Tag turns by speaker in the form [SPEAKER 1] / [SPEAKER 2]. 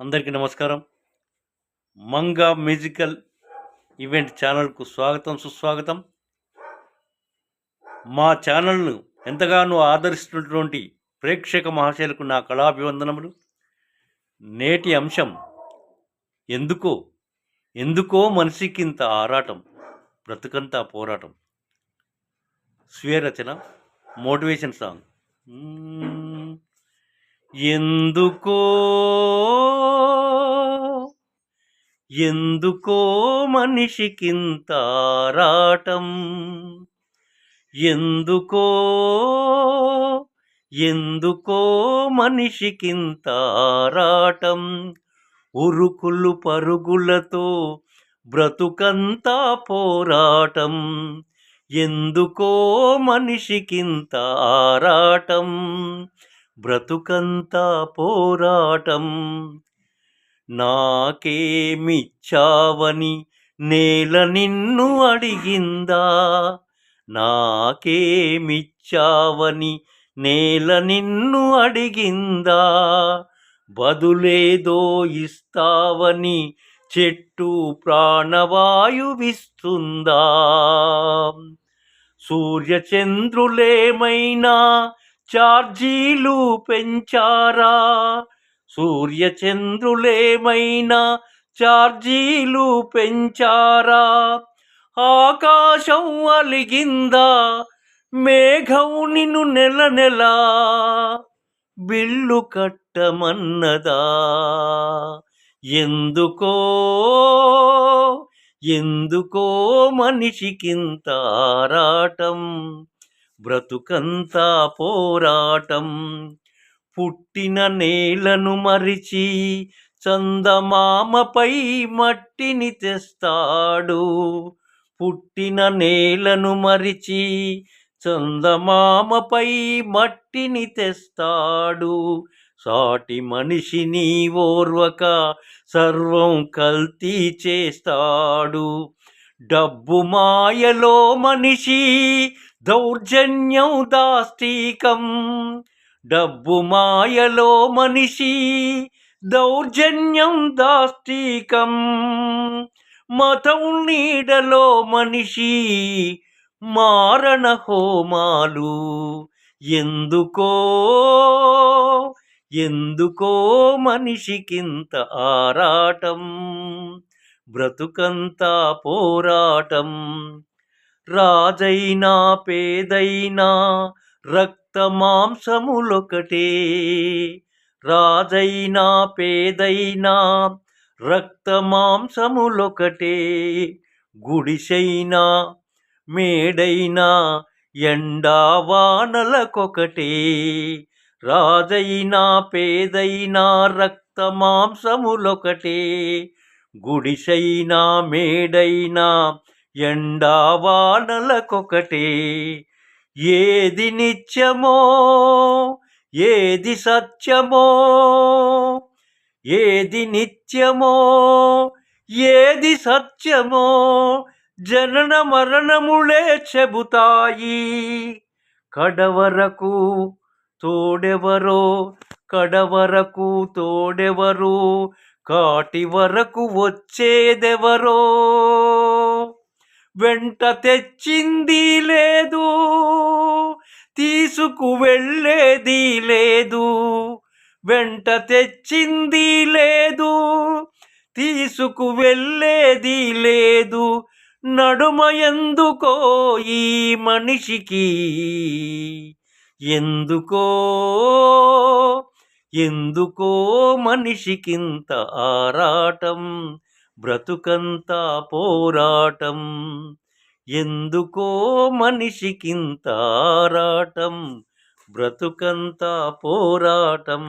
[SPEAKER 1] అందరికీ నమస్కారం. Manga musical event ఛానల్కు స్వాగతం సుస్వాగతం. మా ఛానల్ను ఎంతగానో ఆదరిస్తున్నటువంటి ప్రేక్షక మహాశయులకు నా కళాభివందనములు. నేటి అంశం ఎందుకో ఎందుకో మనిషికి ఇంత ఆరాటం బ్రతుకంతా పోరాటం. స్వీయ రచన మోటివేషన్ సాంగ్. ఎందుకో? ఎందుకో మనిషికింత ఆరాటం? ఎందుకో? ఎందుకో మనిషికింత ఆరాటం? ఉరుకులు పరుగులతో బ్రతుకంతా పోరాటం? ఎందుకో మనిషికింత ఆరాటం? బ్రతుకంతా పోరాటం. నాకేమిచ్చావని నేల నిన్ను అడిగిందా? నాకేమిచ్చావని నేల నిన్ను అడిగిందా? బదులేదో ఇస్తావని చెట్టు ప్రాణవాయువిస్తుందా? సూర్యచంద్రులేమైనా ఛార్జీలు పెంచారా? సూర్యచంద్రులేమైనా ఛార్జీలు పెంచారా? ఆకాశం అలిగిందా? మేఘం నిన్ను నెల నెల బిల్లు కట్టమన్నదా? ఎందుకో ఎందుకో మనిషికింత ఆరాటం? బ్రతుకంతా పోరాటం. పుట్టిన నేలను మరిచి చందమామపై మట్టిని తెస్తాడు. పుట్టిన నేలను మరిచి చందమామపై మట్టిని తెస్తాడు. సాటి మనిషిని ఓర్వక సర్వం కల్తీ చేస్తాడు. డబ్బు మాయలో మనిషి దౌర్జన్యం దాష్టీకం డబ్బు మాయలో మనిషి దౌర్జన్యం దాష్టీకం మతం నీడలో మనిషి మారణ హోమాలు. ఎందుకో ఎందుకో మనిషికింత ఆరాటం. బ్రతుకంతా పోరాటం. రాజైనా పేదైనా రక్త మాంసములొకటే రాజైనా పేదైనా రక్త మాంసములొకటే గుడిసైనా మేడైనా ఎండా వానలకొకటే రాజైనా పేదైనా రక్త మాంసములొకటే గుడిసైనా మేడైనా ఎండావానలకొకటి. ఏది నిత్యమో ఏది సత్యమో ఏది నిత్యమో ఏది సత్యమో జనన మరణములే చెబుతాయి. కడవరకు తోడెవరో కడవరకు తోడెవరు కాటి వరకు వచ్చేదెవరో. వెంట తెచ్చింది లేదు తీసుకు వెళ్ళేది లేదు. వెంట తెచ్చింది లేదు తీసుకు వెళ్ళేది లేదు. నడుమ ఎందుకో ఈ మనిషికి? ఎందుకో? ఎందుకో మనిషికింత ఆరాటం? బ్రతుకంతా పోరాటం. ఎందుకో మనిషికింత ఆరాటం. బ్రతుకంతా పోరాటం.